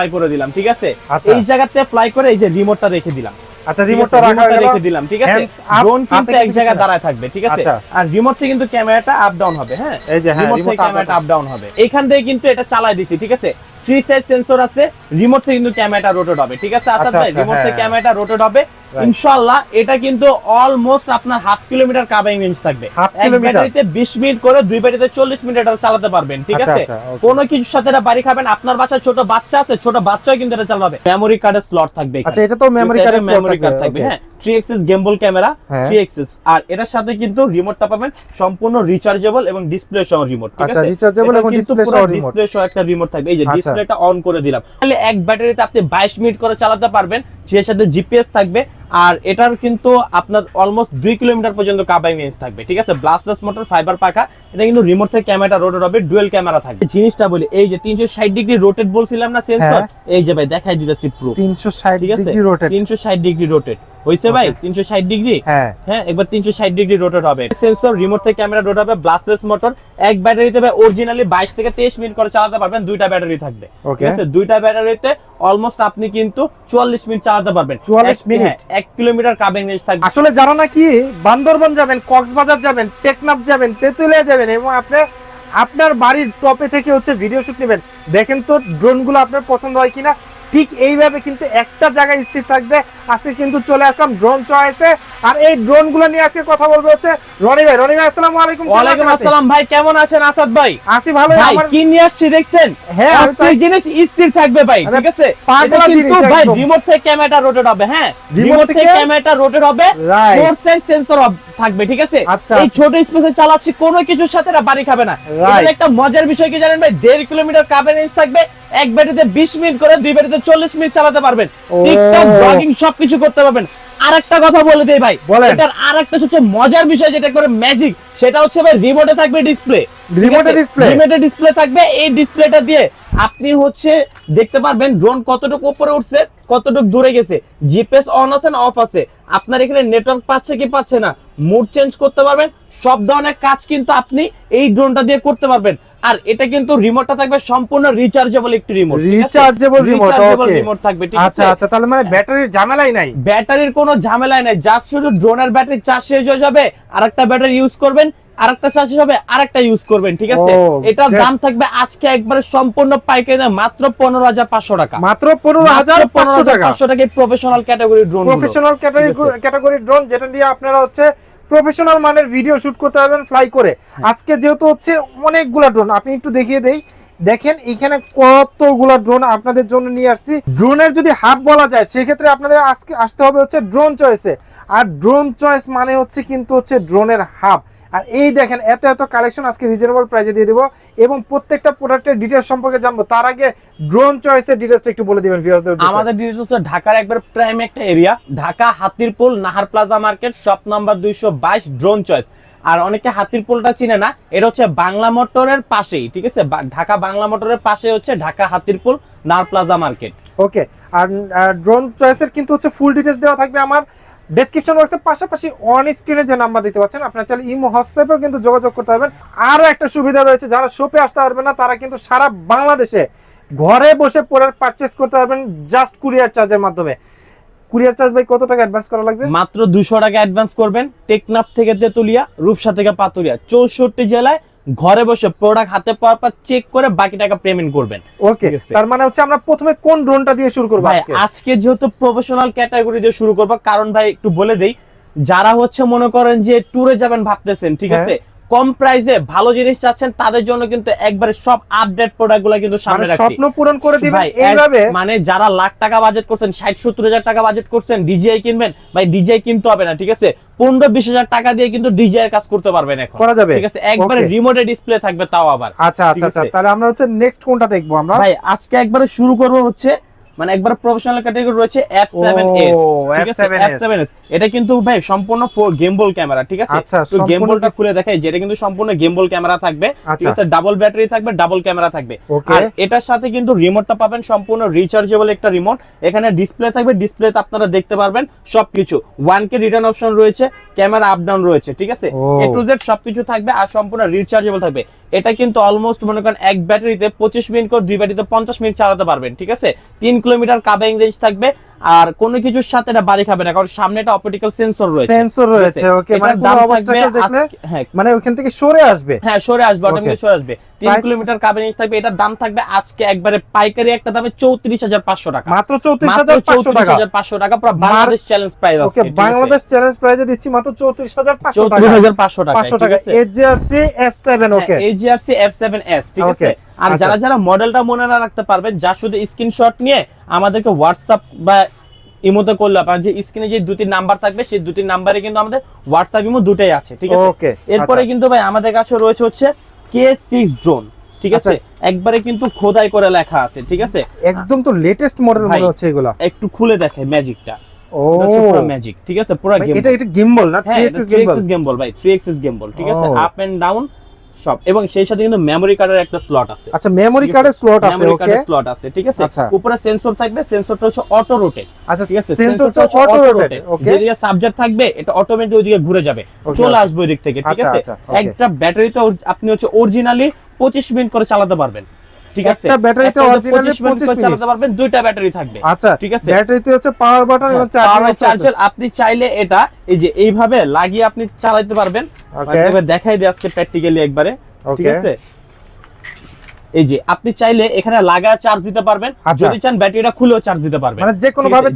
Fly করে দিলাম ঠিক আছে? আচ্ছা। এই জায়গাতে ফ্লাই করে এই যে রিমোটটা রেখে দিলাম। আচ্ছা রিমোটটা? রাখা দিলাম ঠিক আছে? ড্রোন কিন্তু এক জায়গায় দাঁড়ায় থাকবে ঠিক আছে? আচ্ছা। আর রিমোট থেকে কিন্তু ক্যামেরাটা আপ ডাউন হবে হ্যাঁ? এই যে হ্যাঁ রিমোট ক্যামেরাটা আপ ডাউন হবে। এখান থেকে কিন্তু এটা চালাই দিছি ঠিক আছে? থ্রি সাইড সেন্সর আছে রিমোট থেকে কিন্তু ক্যামেরাটা রোটেট হবে ঠিক আছে? আসাদ আচ্ছা, ভাই আচ্ছা, রিমোট থেকে হ্যাঁ। ক্যামেরাটা রোটেট হবে। ইনশাআল্লাহ এটা কিন্তু অলমোস্ট আপনার হাফ কিলোমিটার কাভারিং রেঞ্জ থাকবে। এক ব্যাটারিতে 20 মিনিট করে দুই ব্যাটারিতে 40 মিনিট এটা চালাতে পারবেন ঠিক আচ্ছা, আছে? আচ্ছা, কোনো কিছুর সাথে এটা বাড়ি খাবেন আপনার বাসায় ছোট বাচ্চা আছে ছোট বাচ্চাও কিন্তু এটা চালাবে। মেমরি কার্ডের স্লট থাকবে। আচ্ছা এটা তো মেমরি কার্ডের মেমরি কার্ড থাকবে হ্যাঁ। 3 axis gimbal camera three 3 axis আর এটার সাথে কিন্তু রিমোটটা পাবেন সম্পূর্ণ রিচার্জেবল এবং ডিসপ্লে সহ রিমোট ঠিক আচ্ছা, আছে? rechargeable এবং ডিসপ্লে সহ রিমোট ডিসপ্লে সহ একটা রিমোট থাকবে। এই যে ডিসপ্লে ডিসপ্লেটা অন করে দিলাম। তাহলে এক ব্যাটারিতে আপনি 22 মিনিট করে চালাতে পারবেন। যে সাথে জিপিএস থাকবে। আর এটার কিন্তু আপনার অলমোস্ট 2 কিলোমিটার পর্যন্ত রেঞ্জ থাকবে ঠিক আছে? ব্লাস্টলেস মোটর ফাইবার পাখা এটা কিন্তু রিমোট থেকে ক্যামেরাটা রোটেট হবে ডুয়েল ক্যামেরা থাকবে। জিনিসটা বলি এই যে 360 ডিগ্রি রোটেট বলছিলাম না সেন্সর হ্যাঁ। এই যে ভাই দেখাই দিতেছি প্রুফ 360 ঠিক আছে? ডিগ্রি রোটেট 360 ডিগ্রি রোটেট হইছে ভাই? 360 ডিগ্রি? হ্যাঁ। হ্যাঁ একবার 360 ডিগ্রি রোটেট হবে। সেন্সর রিমোট থেকে ক্যামেরা রোটেট হবে ব্লাস্টলেস মোটর এক ব্যাটারিতে ভাই অরিজিনালি 22 থেকে 23 মিনিট করে চালাতে পারবেন দুইটা ব্যাটারি থাকবে। ঠিক আছে? দুইটা ব্যাটারিতে অলমোস্ট আপনি কিন্তু 44 মিনিট চালাতে পারবেন। 44 এক- মিনিট? এক 1 কিলোমিটার কাবিং রেঞ্জ থাকবে। আসলে যারা নাকি বান্দরবন যাবেন কক্সবাজার যাবেন টেকনাফ যাবেন তেতুলিয়া যাবেন এবং আপনি আপনার বাড়ির টপে থেকে হচ্ছে ভিডিও শুট নেবেন দেখেন তো ড্রোনগুলো আপনার পছন্দ হয় কিনা। ঠিক এইভাবে কিন্তু একটা জায়গায় স্থির থাকবে। আজকে কিন্তু চলে আসলাম ড্রোন চয়েসে আর এই ড্রোনগুলো নিয়ে আজকে কথা বলব হচ্ছে রনি ভাই। রনি ভাই আসসালামু আলাইকুম। কেমন ওয়ালাইকুম আছেন আসসালাম ভাই কেমন আছেন আসাদ ভাই? আসি ভালো ভাই কি নিয়ে আসছি দেখছেন? হ্যাঁ, তাই- জিনিস স্থির থাকবে ভাই ঠিক আছে? পাগলা কিন্তু ভাই। রিমোট থেকে ক্যামেরাটা রোটেট হবে হ্যাঁ? রিমোট থেকে ক্যামেরাটা রোটেট হবে. ফোর সাইজ সেন্সর থাকবে ঠিক আছে? আচ্ছা, এই আচ্ছা। ছোট স্পেসে চালাচ্ছি কোনো কিছুর সাথে না বাড়ি খাবে না. একটা মজার বিষয় কি জানেন ভাই? দেড় কিলোমিটার কাভারেজ থাকবে এক ব্যাটারিতে বিশ মিনিট করে দুই ব্যাটারিতে চল্লিশ মিনিট চালাতে পারবেন। টিকটক ব্লগিং সবকিছু করতে পারবেন। আরেকটা কথা বলে দেই ভাই। এটার আরেকটা সবচেয়ে মজার বিষয় যেটা করে ম্যাজিক সেটা হচ্ছে ভাই রিমোটে থাকবে ডিসপ্লে এ display? রিমোটে ডিসপ্লে থাকবে। এই ডিসপ্লেটা দিয়ে আপনি হচ্ছে দেখতে পারবেন ড্রোন কতটুকু উপরে উঠছে কতটুকু দূরে গেছে। জিপিএস অন আছে না অফ আছে? আপনার এখানে নেটওয়ার্ক পাচ্ছে কি পাচ্ছে না? মুড চেঞ্জ করতে পারবেন। সব ধরনের কাজ কিন্তু আপনি এই ড্রোনটা দিয়ে করতে পারবেন। আর এটা কিন্তু রিমোটটা থাকবে সম্পূর্ণ রিচার্জেবল একটি remote rechargeable remote okay remote থাকবে ঠিক আচ্ছা আছে? আচ্ছা তাহলে মানে ব্যাটারির ঝামেলাই নাই? ব্যাটারির কোনো ঝামেলা নাই জাস্ট শুধু ড্রোনের ব্যাটারি চার্জ শেষ হয়ে যাবে আরেকটা ব্যাটারি ইউজ করবেন আরেকটা চার্জ হবে আরেকটা ইউজ করবেন ঠিক আছে? ও, এটার দাম থাকবে আজকে একবারে সম্পূর্ণ পাইকারি মাত্র পনেরো হাজার পাঁচশো টাকা। মাত্র পনেরো হাজার পাঁচশো টাকা। পাঁচশো টাকা professional category drone professional category category drone যেটা দিয়ে আপনারা হচ্ছে প্রফেশনাল মানের ভিডিও শুট করতে পারবেন ফ্লাই করে। হ্যাঁ। আজকে যেহেতু হচ্ছে অনেকগুলা ড্রোন আপনি একটু দেখিয়ে দেই। দেখেন এখানে কতগুলা ড্রোন আপনাদের জন্য নিয়ে আসছি। ড্রোনের যদি হাব বলা যায় সেক্ষেত্রে আপনাদের আজকে আসতে হবে হচ্ছে ড্রোন চয়েসে আর ড্রোন চয়েস মানে হচ্ছে কিন্তু হচ্ছে ড্রোনের হাব। আর এই দেখেন এত এত কালেকশন আজকে রিজনেবল প্রাইসে দিয়ে দেবো এবং প্রত্যেকটা প্রোডাক্টের ডিটেলস সম্পর্কে জানব। তার আগে ড্রোন চয়েসের ডিটেলসটা একটু বলে দিবেন ভিউয়ারদের আমাদের ডিটেলস হচ্ছে ঢাকার একবার প্রাইম একটা area Dhaka Hatirpool Nahar Plaza market shop number দুইশো বাইশ ড্রোন চয়েস আর অনেকে হাতির হাতিরপুলটা চিনে না এটা হচ্ছে বাংলা মোটরের পাশেই ঠিক আছে? ঢাকা বাংলা মোটরের পাশে হচ্ছে Dhaka Hatir Hatirpool Nahar Plaza market okay আর ড্রোন চয়েসের কিন্তু হচ্ছে ফুল ডিটেলস দেওয়া থাকবে আমার। ডেসক্রিপশন বক্সের পাশাপাশি অন স্ক্রিনে যে নাম্বার দিতে পাচ্ছেন, আপনারা চাইলে ইমো, হোয়াটসঅ্যাপেও কিন্তু যোগাযোগ করতে পারবেন। আরও একটা সুবিধা রয়েছে, যারা শপে আসতে পারবে না, তারা কিন্তু সারা বাংলাদেশে ঘরে বসে প্রোডাক্ট পারচেস করতে পারবেন জাস্ট কুরিয়ার চার্জের মাধ্যমে। কুরিয়ার চার্জ ভাই, কত টাকা অ্যাডভান্স করা লাগবে? মাত্র দুশো টাকা অ্যাডভান্স করবেন, টেকনাফ থেকে তেতুলিয়া, রূপসা থেকে পাতুরিয়া, চৌষট্টি জেলায় ঘরে বসে প্রোডাক্ট হাতে পাওয়ার পর চেক করে বাকি টাকা পেমেন্ট করবেন। ওকে তার মানে হচ্ছে আমরা প্রথমে কোন ড্রোনটা দিয়ে শুরু করব আজকে? আজকে যেহেতু প্রফেশনাল ক্যাটাগরি দিয়ে শুরু করব কারণ ভাই একটু বলে দেই যারা হচ্ছে মনে করেন যে ট্যুরে যাবেন ভাবতেছেন ঠিক হ্যাঁ। আছে? কম প্রাইসে ভালো জিনিস চাচ্ছেন তাদের জন্য কিন্তু একবারে সব আপডেট প্রোডাক্টগুলো কিন্তু সামনে মানে রাখছি। স্বপ্ন পূরণ করে দিবেন এইভাবে মানে যারা লাখ টাকা বাজেট করছেন ষাট সত্তর হাজার টাকা বাজেট করছেন ডিজিআই কিনবেন ভাই ডিজিআই কিনতে হবে না ঠিক আছে? পনেরো বিশ হাজার টাকা দিয়ে কিন্তু ডিজিআই এর কাজ করতে পারবেন এখন। করা যাবে। ঠিক আছে? একবারে. রিমোটে ডিসপ্লে থাকবে তাও আবার। আচ্ছা আচ্ছা আচ্ছা। তাহলে আমরা হচ্ছে নেক্সট কোনটা দেখব আমরা? ভাই আজকে একবারে শুরু করব হচ্ছে মানে একবার প্রফেশনাল ক্যাটাগরি রয়েছে F7s ঠিক আছে? F7s F7s এটা কিন্তু ভাই সম্পূর্ণ গেমবল ক্যামেরা ঠিক আছে? আচ্ছা, তো সম্পূর্ণ গেমবলটা খুলে দেখাই যেটা কিন্তু সম্পূর্ণ গেমবল ক্যামেরা থাকবে ঠিক আচ্ছা। আছে? ডাবল ব্যাটারি থাকবে ডাবল ক্যামেরা থাকবে। আর এটার সাথে কিন্তু রিমোটটা পাবেন সম্পূর্ণ রিচার্জেবল একটা রিমোট এখানে ডিসপ্লে থাকবে ডিসপ্লেতে আপনারা দেখতে পারবেন সবকিছু। ওয়ান কে রিটার্ন অপশন রয়েছে ক্যামেরা আপ ডাউন রয়েছে ঠিক আছে। এ টু জেড সবকিছু থাকবে আর সম্পূর্ণ রিচার্জেবল থাকবে। এটা কিন্তু অলমোস্ট মনে করেন এক ব্যাটারিতে পঁচিশ মিনিট করে দুই ব্যাটারিতে পঞ্চাশ মিনিট চালাতে পারবেন ঠিক আছে? তিন কিলোমিটার কাবিং রেঞ্জ থাকবে আর কোনো কিছুর সাথে এটা বাড়ি খাবে না কারণ সামনে একটা অপটিক্যাল সেন্সর রয়েছে। সেন্সর রয়েছে ওকে মানে দাম থাকবে দেখলে হ্যাঁ। মানে ওখান থেকে সরে আসবে। হ্যাঁ সরে আসবে. অটোমেটিক সরে আসবে। তিন Price- কিলোমিটার কাবিন রেঞ্জ থাকবে এটার দাম থাকবে আজকে একবারে পাইকারি একটা দামে চৌত্রিশ হাজার পাঁচশো টাকা। মাত্র চৌত্রিশ মাত্র হাজার পাঁচশো টাকা। 34,500 টাকা পুরো Bangladesh challenge price okay Bangladesh challenge প্রাইজে দিচ্ছি মাত্র চৌত্রিশ হাজার পাঁচশো টাকা। 34,500 টাকা পাঁচশো টাকা। AGRC F seven okay AGRC F7s ঠিক আছে? আর আচ্ছা। যারা যারা মডেলটা মনে না রাখতে পারবেন যা শুধু স্ক্রিনশট নিয়ে আমাদেরকে হোয়াটসঅ্যাপ বা ইমোতে করলে আপনার যে স্ক্রিনে যে দুটি নাম্বার থাকবে সেই দুটি নাম্বারে কিন্তু আমাদের হোয়াটসঅ্যাপ ইমো দুটাই আছে ঠিক আছে? Okay, এরপরে আচ্ছা। কিন্তু ভাই আমাদের কাছে রয়েছে হচ্ছে কে সিক্স ড্রোন ঠিক আছে? আচ্ছা। একবারে কিন্তু খোদাই করে লেখা আছে ঠিক আছে? একদম তো লেটেস্ট মডেল মনে হচ্ছে এগুলা। একটু খুলে দেখে ম্যাজিকটা ও। পুরো ম্যাজিক ঠিক আছে? পুরো গেম এটা এটা গিম্বল না? হ্যাঁ থ্রি এক্সিস গিম্বল ভাই থ্রি এক্সিস গেমবল ঠিক আছে? আপ এন্ড ডাউন সব। এবং সেই সাথে কিন্তু মেমরি কার্ডের একটা স্লট আছে। আচ্ছা মেমরি কার্ডের স্লট আছে মেমরি কার্ডের স্লট আছে ঠিক আছে? আচ্ছা। উপরে সেন্সর থাকবে সেন্সরটা হচ্ছে অটো রোটেট আচ্ছা ঠিক আছে? সেন্সর সেন্সরটা হচ্ছে অটো রোটেট যেদিকে সাবজেক্ট থাকবে এটা অটোমেটিক ওইদিকে ঘুরে যাবে চলে আসবে ওই দিক থেকে ঠিক আচ্ছা, আছে? একটা ব্যাটারি একটা ব্যাটারিতে আপনি হচ্ছে অরিজিনালি 25 মিনিট করে চালাতে পারবেন। ঠিক আছে? একটা ব্যাটারিতে অরিজিনালি 25 মিনিট 25 করে মিনিট। চালাতে পারবেন দুইটা ব্যাটারি থাকবে। আচ্ছা ঠিক আছে? ব্যাটারিতে হচ্ছে পাওয়ার বাটন এবং চার্জার চার্জার আপনি চাইলে এটা এই যে এইভাবে লাগিয়ে আপনি চালাতে পারবেন। দেখাই দিই আজকে প্র্যাকটিক্যালি একবারে। ঠিক আছে? এই যে আপনি চাইলে এখানে লাগা চার্জ দিতে পারবেন আচ্ছা। যদি চান ব্যাটারিটা খুলেও চার্জ দিতে পারবেন মানে যে কোনো ভাবে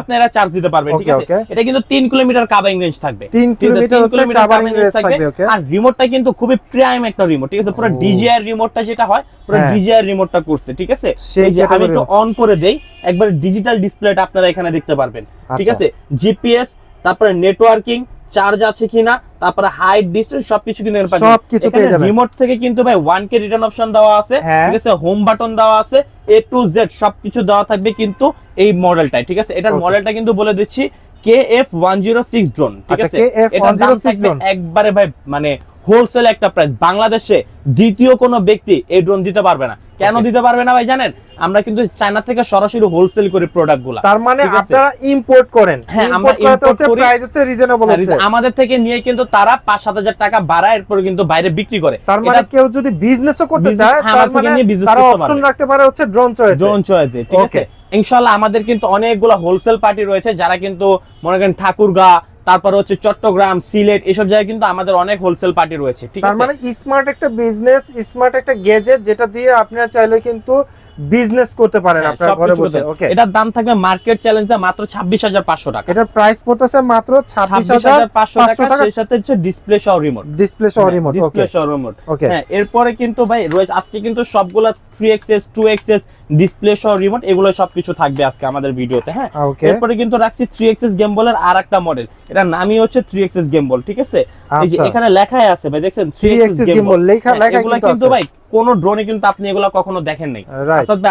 আপনারা চার্জ দিতে পারবেন ঠিক আছে এটা কিন্তু 3 কিলোমিটার কাভারিং রেঞ্জ থাকবে তিন ঠিক আছে? কিলোমিটার হচ্ছে range range থাকবে? আর রিমোটটা কিন্তু খুবই প্রাইম একটা রিমোট ঠিক আছে পুরো। ডিজিআই রিমোটটা যেটা হয় পুরো হ্যাঁ। ডিজিআই রিমোটটা করছে ঠিক আছে এই যে আমি একটু অন করে দেই একবার ডিজিটাল ডিসপ্লেটা আপনারা এখানে দেখতে পারবেন ঠিক আচ্ছা। আছে জিপিএস তারপরে নেটওয়ার্কিং চার্জ আছে কিনা তারপরে হাইট ডিস্টেন্স সবকিছু কিন্তু সবকিছু পেয়ে যাবেন। রিমোট থেকে কিন্তু ভাই 1K রিটার্ন অপশন দেওয়া আছে। হ্যাঁ। ঠিক আছে হোম বাটন দেওয়া আছে এ টু জেড সবকিছু দেওয়া থাকবে কিন্তু এই মডেলটাই ঠিক আছে? এটার মডেলটা কিন্তু বলে দিচ্ছি K F one zero six drone ঠিক আচ্ছা, আছে? এটা 106 থাকবে একবারে ভাই মানে হোলসেল একটা প্রাইস বাংলাদেশে দ্বিতীয় কোনো ব্যক্তি এই ড্রোন দিতে পারবে না। কেন দিতে পারবে না ভাই জানেন? আমরা কিন্তু চায়না থেকে সরাসরি হোলসেল করি প্রোডাক্টগুলা। তার মানে আপনারা ইম্পোর্ট করেন। হ্যাঁ, আমরা ইম্পোর্ট করাতে import হচ্ছে করি। প্রাইস হচ্ছে রিজনেবল হচ্ছে। আমাদের থেকে নিয়ে কিন্তু তারা পাঁচ সাত হাজার টাকা বাড়ায় এরপর কিন্তু বাইরে বিক্রি করে। তার মানে কেউ যদি বিজনেসও করতে চায় হ্যাঁ, তার মানে তারা অপশন রাখতে পারে হচ্ছে ড্রোন চয়েস ড্রোন চয়েস ঠিক আছে. ইনশাল্লাহ আমাদের কিন্তু অনেকগুলো হোলসেল পার্টি রয়েছে যারা কিন্তু মনে করেন ঠাকুরগা তারপর হচ্ছে চট্টগ্রাম সিলেট এসব জায়গায় কিন্তু আমাদের অনেক হোলসেল পার্টি রয়েছে ঠিক তার আছে? মানে স্মার্ট একটা বিজনেস স্মার্ট একটা গ্যাজেট যেটা দিয়ে আপনারা চাইলে কিন্তু বিজনেস করতে পারেন হ্যাঁ, আপনার ঘরে বসে ওকে এটার দাম থাকবে মার্কেট চ্যালেঞ্জে মাত্র ছাব্বিশ হাজার পাঁচশো টাকা। এটার প্রাইস পড়তেছে মাত্র ছাব্বিশ ছাব্বিশ হাজার হাজার পাঁচশো পাঁচশো টাকা। টাকা সেই সাথে হচ্ছে ডিসপ্লে সহ রিমোট ডিসপ্লে সহ রিমোট ওকে ডিসপ্লে সহ রিমোট ওকে হ্যাঁ এরপরে কিন্তু ভাই রয়েছে আজকে কিন্তু সবগুলা three axis two axis display সহ রিমোট এগুলো সবকিছু থাকবে আজকে আমাদের ভিডিওতে হ্যাঁ। এরপরে কিন্তু রাখছি থ্রি এক্সএস গেম বলের আর একটা মডেল এটার নামই হচ্ছে থ্রি এক্সএস গেম বল ঠিক আছে? এই যে আচ্ছা। এখানে লেখাই আছে ভাই দেখছেন? থ্রি 3XS এক্সএস গেম বল লেখা- লেখা কিন্তু কিন্তু ভাই কোন ড্রোনে কিন্তু আপনি এগুলা কখনো দেখেন নাই।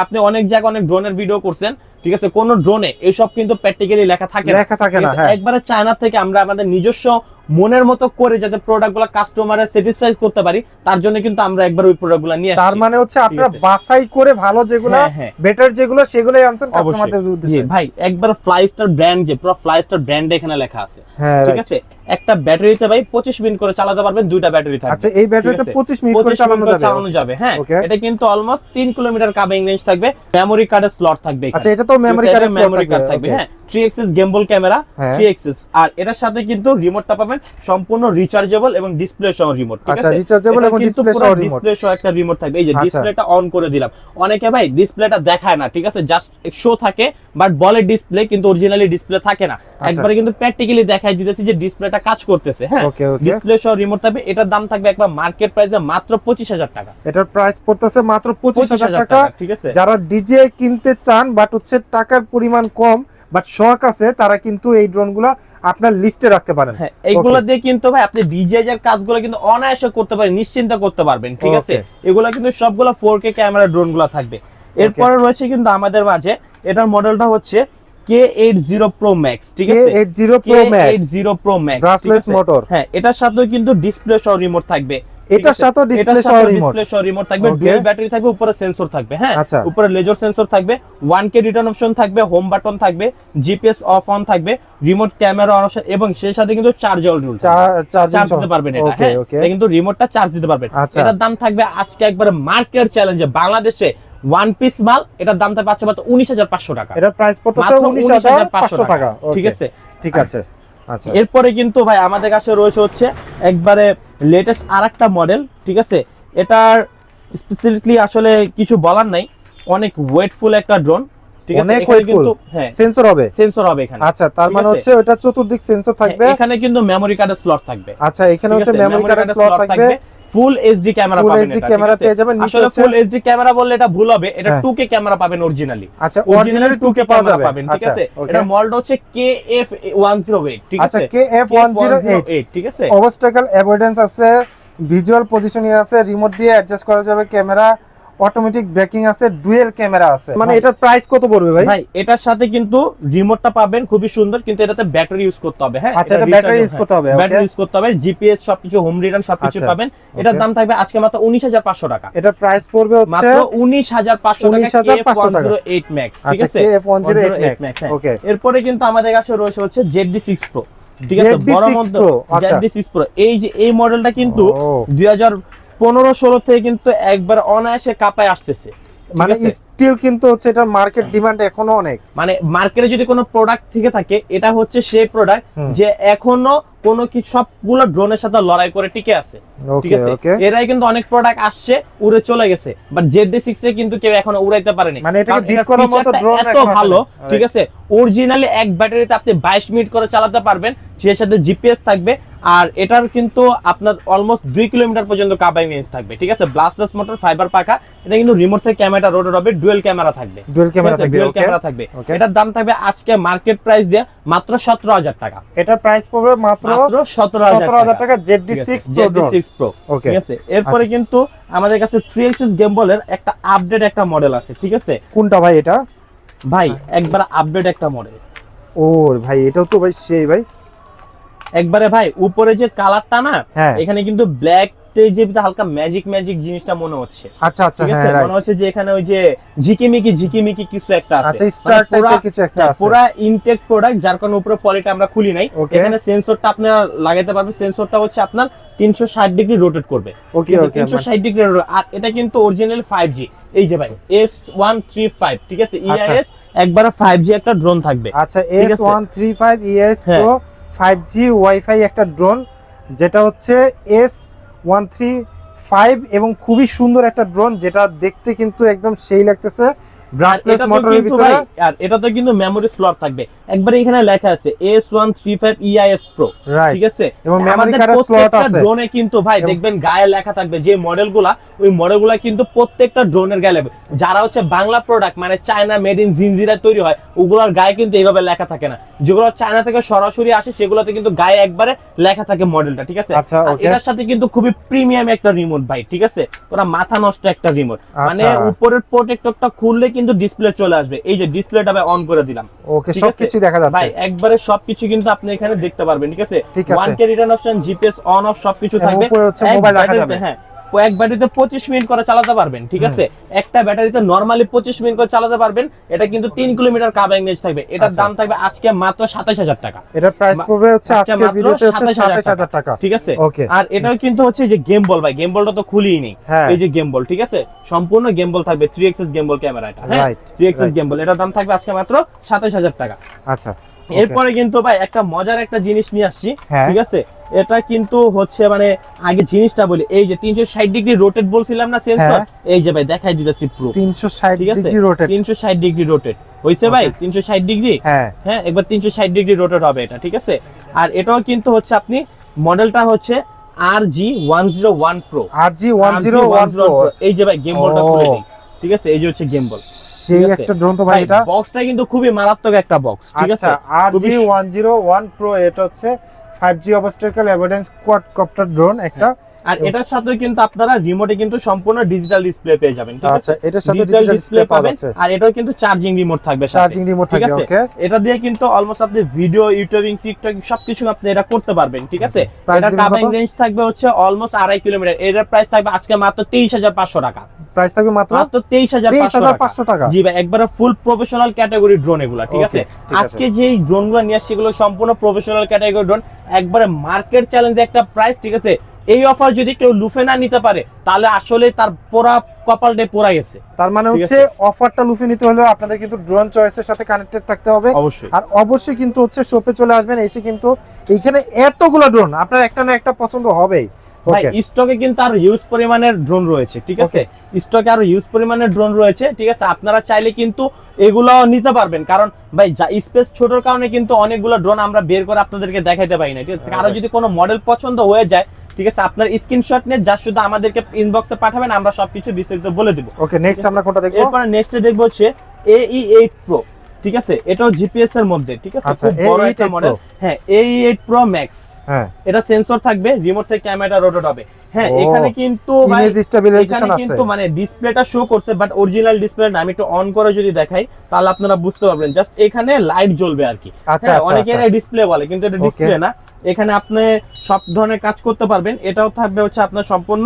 আপনি অনেক জায়গায় অনেক ড্রোনের ভিডিও করছেন ঠিক আছে? কোন ড্রোনে এসব কিন্তু প্র্যাকটিক্যালি লেখা থাকে লেখা থাকে না হ্যাঁ। একবারে চায়না থেকে আমরা আমাদের নিজস্ব মনের মতো করে যাতে প্রোডাক্টগুলা কাস্টমারের স্যাটিসফাই করতে পারি তার জন্য কিন্তু আমরা একবার ওই প্রোডাক্টগুলা নিয়ে তার মানে হচ্ছে আপনারা বাছাই করে ভালো যেগুলো হ্যাঁ, হ্যাঁ। বেটার যেগুলো সেগুলোই আনছেন কাস্টমারদের উদ্দেশ্যে। ভাই একবার ফ্লাই স্টার ব্র্যান্ড যে পুরো ফ্লাই স্টার ব্র্যান্ড এখানে লেখা আছে। হ্যাঁ ঠিক আছে? একটা ব্যাটারিতে ভাই 25 মিনিট করে চালাতে পারবেন দুইটা ব্যাটারি থাকবে। আচ্ছা এই ব্যাটারিতে ঠিক আছে? 25 মিনিট করে চালানো যাবে। চালানো যাবে হ্যাঁ। এটা কিন্তু অলমোস্ট 3 কিলোমিটার কাবিং রেঞ্জ থাকবে মেমরি কার্ডের স্লট থাকবে আচ্ছা এটা তো মেমরি কার্ডের মেমরি কার্ড থাকবে হ্যাঁ। 3 গেমবল ক্যামেরা। 3 আর এটার সাথে কিন্তু রিমোটটা পাবেন সম্পূর্ণ রিচার্জেবল এবং ডিসপ্লে সহ রিমোট ঠিক আচ্ছা, rechargeable এবং display সহ remote। ডিসপ্লে সহ একটা রিমোট থাকবে। এই যে আচ্ছা। ডিসপ্লেটা অন করে দিলাম। অনেকে ভাই ডিসপ্লেটা দেখায় না ঠিক আছে? জাস্ট শো থাকে বাট বলে ডিসপ্লে কিন্তু অরিজিনালি ডিসপ্লে থাকে না। আচ্ছা। একবারে কিন্তু প্র্যাকটিক্যালি দেখাই দিতেছি যে ডিসপ্লেটা কাজ করতেছে হ্যাঁ. ডিসপ্লে সহ রিমোট থাকবে এটার দাম থাকবে একবার মার্কেট প্রাইসে মাত্র 25000 টাকা। এটার প্রাইস পড়তেছে মাত্র পঁচিশ হাজার 25,000 টাকা। ঠিক আছে? যারা ডিজে কিনতে চান বাট হচ্ছে টাকার পরিমাণ কম বাট শখ আছে তারা কিন্তু এই ড্রোনগুলা আপনার লিস্টে রাখতে পারেন। হ্যাঁ এইগুলো দিয়ে কিন্তু ভাই আপনি ডিজিআই এর কাজগুলো কিন্তু অনায়াসে করতে পারেন নিশ্চিন্তে করতে পারবেন ঠিক আছে. এগুলো কিন্তু সবগুলো 4K ক্যামেরা ড্রোনগুলো থাকবে। এরপরে রয়েছে কিন্তু আমাদের মাঝে এটার মডেলটা হচ্ছে কে এইট জিরো ঠিক আছে? K80 Pro Max zero pro max Brushless motor। হ্যাঁ এটার সাথেও কিন্তু ডিসপ্লে সহ রিমোট থাকবে এটার display এটার সহ remote। display সহ রিমোট থাকবে ডুয়াল ব্যাটারি থাকবে উপরে সেন্সর থাকবে হ্যাঁ? আচ্ছা। উপরে লেজার সেন্সর থাকবে 1K রিটার্ন অপশন থাকবে হোম বাটন থাকবে জিপিএস অফ অন থাকবে রিমোট ক্যামেরা অন অপশন এবং সেই সাথে কিন্তু চার্জেবল রুল চার্জিং চার্জ দিতে পারবেন এটা হ্যাঁ? কিন্তু রিমোটটা চার্জ দিতে পারবেন। আচ্ছা। এটার দাম থাকবে আজকে একবারে মার্কেট চ্যালেঞ্জে বাংলাদেশে ওয়ান পিস মাল এটার দাম থাকবে উনিশ হাজার পাঁচশো টাকা। এটার প্রাইস পড়তেছে মাত্র 19500 টাকা। ঠিক আছে? ঠিক আছে। আচ্ছা। এরপরে কিন্তু ভাই আমাদের কাছে রয়েছে হচ্ছে একবারে লেটেস্ট আরেকটা মডেল ঠিক আছে? এটার স্পেসিফিকলি আসলে কিছু বলার নাই। অনেক ওয়েটফুল একটা ড্রোন অনেক ওয়েটফুল কিন্তু হ্যাঁ। সেন্সর হবে। সেন্সর হবে এখানে। আচ্ছা তার মানে হচ্ছে ওটা চতুর্দিক সেন্সর থাকবে। হ্যাঁ, এখানে কিন্তু মেমরি কার্ডের স্লট থাকবে। আচ্ছা এখানে হচ্ছে? মেমরি কার্ডের স্লট থাকবে। ফুল এইচডি ক্যামেরা পাবেন HD ক্যামেরা পেয়ে যাবেন, আসলে ফুল এইচডি ক্যামেরা বললে এটা ভুল হবে এটা হ্যাঁ। 2K ক্যামেরা পাবেন অরিজিনালি আচ্ছা অরিজিনালি অরিজিনালি 2K পাওয়া যাবে। পাবেন ঠিক আছে? এটা মডেল হচ্ছে KF108 ঠিক আছে? আচ্ছা আছে KF108 ঠিক আছে? অবস্টাকল অ্যাভয়েডেন্স আছে ভিজুয়াল পজিশনিং আছে রিমোট দিয়ে অ্যাডজাস্ট করা যাবে ক্যামেরা অটোমেটিক ব্রেকিং আছে ডুয়েল ক্যামেরা আছে। মানে এটার প্রাইস কত পড়বে ভাই? ভাই এটার সাথে কিন্তু রিমোটটা পাবেন খুবই সুন্দর কিন্তু এটাতে ব্যাটারি ইউজ করতে হবে হ্যাঁ? আচ্ছা এটা ব্যাটারি ইউজ করতে হবে ব্যাটারি ইউজ করতে হবে জিপিএস সবকিছু হোম রিটার্ন সবকিছু আচ্ছা, পাবেন। এটার দাম থাকবে আজকে মাত্র 19500 টাকা। এটার প্রাইস পড়বে হচ্ছে মাত্র 19500 টাকা 19500 টাকা। 8 Max ঠিক আচ্ছা, আছে? F108 Max ওকে হ্যাঁ। এরপরে কিন্তু আমাদের কাছে রয়েছে হচ্ছে ZD6 Pro ঠিক আছে? বড় মধ্যে ZD6 আচ্ছা। Pro এই যে এই মডেলটা কিন্তু 2000 পনেরো ষোলো থেকে কিন্তু একবার অনায়াসে কাপায় আসতেছে। মানে স্টিল কিন্তু হচ্ছে এটা মার্কেট ডিমান্ড এখনও অনেক। মানে মার্কেটে যদি কোনো প্রোডাক্ট থেকে থাকে এটা হচ্ছে সেই প্রোডাক্ট যে এখনও কোনো কি সবগুলো ড্রোনের সাথে লড়াই করে টিকে আছে। ঠিক আছে? এরাই কিন্তু অনেক প্রোডাক্ট আসছে উড়ে চলে গেছে। বাট সিক্স এ কিন্তু কেউ এখনও উড়াইতে পারেনি। মানে এটাকে এটার করার মতো drone এত ভালো ঠিক আছে? অরিজিনালি এক ব্যাটারিতে আপনি বাইশ মিনিট করে চালাতে পারবেন সাথে জিপিএস থাকবে আর এটার কিন্তু আপনার অলমোস্ট দুই কিলোমিটার পর্যন্ত কাবাই রেঞ্জ থাকবে ঠিক আছে? ব্লাস্টলেস মোটর ফাইবার পাকা এটা কিন্তু রিমোট থেকে ক্যামেরা রোটেট হবে ডুয়েল ক্যামেরা থাকবে। ডুয়েল ক্যামেরা থাকবে ডুয়েল ক্যামেরা থাকবে। এটার দাম থাকবে আজকে মার্কেট প্রাইস দিয়ে মাত্র সতেরো হাজার টাকা। এটার প্রাইস পড়বে মাত্র মাত্র সতেরো 17000 টাকা। ZD6 Pro drone six pro ঠিক আছে? এরপরে আচ্ছা। কিন্তু আমাদের কাছে থ্রি এক্সিস গেমবলের একটা আপডেট একটা মডেল আছে ঠিক আছে? কোনটা ভাই এটা? ভাই একবার আপডেট একটা মডেল ও ভাই এটাও তো ভাই সেই ভাই। একবারে ভাই উপরে যে কালারটা না হ্যাঁ। এখানে কিন্তু ব্ল্যাক যে হালকা ম্যাজিক ম্যাজিক জিনিসটা মনে হচ্ছে। আচ্ছা আচ্ছা হ্যাঁ মনে হচ্ছে যে এখানে ওই যে ঝিকিমিকি ঝিকিমিকি কিছু একটা আছে। আচ্ছা স্টার মানে টাইপের কিছু একটা হ্যাঁ, আছে। পুরা ইনটেক প্রোডাক্ট যার কারণে উপরে পলিটা আমরা খুলি নাই। এখানে সেন্সরটা আপনারা লাগাইতে পারবেন। সেন্সরটা হচ্ছে আপনার তিনশো ষাট ডিগ্রি রোটেট করবে। ওকে ওকে তিনশো ষাট ডিগ্রি আর এটা কিন্তু অরিজিনাল ফাইভ জি এই যে ভাই এস ওয়ান থ্রি ফাইভ ঠিক আছে? আচ্ছা। ইআইএস একবারে ফাইভ জি একটা ড্রোন থাকবে। আচ্ছা ঠিক এস আছে? ওয়ান থ্রি ফাইভ ইএস হ্যাঁ। প্রো ফাইভ জি ওয়াইফাই একটা ড্রোন যেটা হচ্ছে এস ওয়ান থ্রি ফাইভ এবং খুবই সুন্দর একটা ড্রোন যেটা দেখতে কিন্তু একদম সেই লাগতেছে। ব্রাসলেস এটাতে মোটরের ভিতরে? আর এটাতে কিন্তু মেমোরি স্লট থাকবে। একবারে এখানে লেখা আছে S one three five EIS pro right ঠিক আছে? এবং প্রত্যেকটা আছে। ড্রোনে কিন্তু ভাই দেখবেন গায়ে লেখা থাকবে যে মডেলগুলা ওই মডেলগুলা কিন্তু প্রত্যেকটা ড্রোনের গায়ে লাগবে। যারা হচ্ছে বাংলা প্রোডাক্ট মানে চায়না মেড ইন জিনজিরা তৈরি হয় ওগুলোর গায়ে কিন্তু এইভাবে লেখা থাকে না। যেগুলো চায়না থেকে সরাসরি আসে সেগুলোতে কিন্তু গায়ে একবারে লেখা থাকে মডেলটা ঠিক আছে? আচ্ছা, এটার সাথে কিন্তু খুবই প্রিমিয়াম একটা রিমোট ভাই ঠিক আছে? ওরা মাথা নষ্ট একটা রিমোট মানে আচ্ছা। উপরের প্রোটেক্টরটা খুললে কিন্তু ডিসপ্লে চলে আসবে। এই যে ডিসপ্লেটা ভাই অন করে দিলাম। ওকে? সবকিছু দেখা যাচ্ছে। ভাই একবারে সবকিছু কিন্তু আপনি এখানে দেখতে পারবেন ঠিক আছে? ঠিক one K return option GPS on off সবকিছু থাকবে। উপরে হচ্ছে মোবাইল রাখা যাবে। হ্যাঁ। এক ব্যাটারিতে পঁচিশ মিনিট করে চালাতে পারবেন ঠিক আছে? একটা ব্যাটারিতে নর্মালি পঁচিশ মিনিট করে চালাতে পারবেন এটা কিন্তু তিন কিলোমিটার কাবাইং রেঞ্জ থাকবে। এটার আচ্ছা। দাম থাকবে আজকে মাত্র সাতাশ হাজার টাকা। এটার প্রাইস পড়বে হচ্ছে আজকে ভিডিওতে হচ্ছে 27,000 সাতাশ টাকা ঠিক আছে? ওকে আর এটাও কিন্তু হচ্ছে যে গেম বল ভাই গেম বলটা তো খুলিই নেই। এই যে গেম বল ঠিক আছে? সম্পূর্ণ গেম বল থাকবে three axis gimbal camera এটা হ্যাঁ? থ্রি এক্সেস গেম বল এটার দাম থাকবে আজকে মাত্র সাতাশ হাজার টাকা। আচ্ছা এরপরে কিন্তু ভাই একটা মজার একটা জিনিস নিয়ে আসছি হ্যাঁ। ঠিক আছে? এটা কিন্তু হচ্ছে মানে আগে জিনিসটা বলি এই যে তিনশো ষাট ডিগ্রি রোটেট বলছিলাম না সেন্সর হ্যাঁ। এই যে ভাই দেখাই দিতেছি প্রো তিনশো ষাট ঠিক আছে? ডিগ্রি রোটেট তিনশো ষাট ডিগ্রি রোটেট হয়েছে ভাই? Okay. তিনশো ষাট ডিগ্রি? হ্যাঁ। হ্যাঁ একবার তিনশো ষাট ডিগ্রি রোটেট হবে এটা ঠিক আছে? আর এটাও কিন্তু হচ্ছে আপনি মডেলটা হচ্ছে R G one zero one pro R G one zero one pro এই যে ভাই গেম বলটা খুলে দিই। ঠিক আছে? এই যে হচ্ছে গেম বল সেই একটা ড্রোন তো ভাই এটা। বক্সটা কিন্তু খুবই মারাত্মক একটা বক্স ঠিক আছে? আচ্ছা R G one zero one pro এটা হচ্ছে five G obstacle avoidance quadcopter drone একটা আর এটার সাথে কিন্তু আপনারা রিমোটে কিন্তু সম্পূর্ণ ডিজিটাল ডিসপ্লে পেয়ে যাবেন ঠিক আছে? আচ্ছা এটার সাথে ডিজিটাল ডিসপ্লে পাবেন আর এটাও কিন্তু চার্জিং রিমোট থাকবে সাথে। চার্জিং রিমোট ঠিক থাকবে আছে? ওকে এটা দিয়ে কিন্তু অলমোস্ট আপনি ভিডিও ইউটিউবিং টিকটক সবকিছু আপনি এটা করতে পারবেন ঠিক আছে? কাবিং কত? রেঞ্জ থাকবে হচ্ছে অলমোস্ট আড়াই কিলোমিটার। এটার প্রাইস থাকবে আজকে মাত্র তেইশ হাজার পাঁচশো টাকা। প্রাইস থাকবে মাত্র মাত্র তেইশ হাজার তেইশ হাজার পাঁচশো টাকা। জি ভাই একবারে ফুল প্রফেশনাল ক্যাটাগরি ড্রোন এগুলা ঠিক আছে? আজকে যে ড্রোনগুলো নিয়ে আসছি এগুলো সম্পূর্ণ প্রফেশনাল ক্যাটাগরি ড্রোন একবারে মার্কেট চ্যালেঞ্জ একটা প্রাইস ঠিক আছে? এই অফার যদি কেউ লুফে না নিতে পারে তাহলে আসলে তার পোড়া কপালটাই পোড়া গেছে। তার মানে হচ্ছে অফারটা লুফে নিতে হলে আপনাদের কিন্তু ড্রোন চয়েসের সাথে কানেক্টেড থাকতে হবে। অবশ্যই। আর অবশ্যই কিন্তু হচ্ছে শপে চলে আসবেন এসে কিন্তু এইখানে এতগুলো ড্রোন আপনার একটা না একটা পছন্দ হবেই। স্টকে কিন্তু আরও হিউজ পরিমাণের ড্রোন রয়েছে ঠিক আছে? স্টকে আরও হিউজ পরিমাণের ড্রোন রয়েছে ঠিক আছে? আপনারা চাইলে কিন্তু এগুলো নিতে পারবেন কারণ ভাই স্পেস ছোটর কারণে কিন্তু অনেকগুলো ড্রোন আমরা বের করে আপনাদেরকে দেখাইতে পারি না ঠিক আছে? কারও যদি কোনো মডেল পছন্দ হয়ে যায় ঠিক আছে আপনার স্ক্রিনশট নিয়ে যা শুধু আমাদেরকে ইনবক্সে পাঠাবেন আমরা সবকিছু বিস্তারিত বলে দেবো। ওকে নেক্সট আমরা কোনটা দেখব? এরপর নেক্সটে দেখব হচ্ছে এই এইট প্রো ঠিক আছে? এটাও জিপিএস এর মধ্যে ঠিক আছে? আচ্ছা, খুব বড় A8 একটা মডেল হ্যাঁ এই এইট প্রো ম্যাক্স হ্যাঁ। এটা সেন্সর থাকবে রিমোট থেকে ক্যামেরা রোটেট হবে। হ্যাঁ এখানে কিন্তু ইমেজ স্টেবিলাইজেশন আছে। কিন্তু মানে ডিসপ্লেটা শো করছে বাট অরিজিনাল ডিসপ্লে না। আমি একটু অন করে যদি দেখাই তাহলে আপনারা বুঝতে পারবেন। জাস্ট এখানে লাইট জ্বলবে আর কি। আচ্ছা হ্যাঁ, অনেকে আচ্ছা। ডিসপ্লে বলে কিন্তু এটা ডিসপ্লে না। এখানে আপনি সব ধরনের কাজ করতে পারবেন। এটাও থাকবে হচ্ছে আপনার সম্পূর্ণ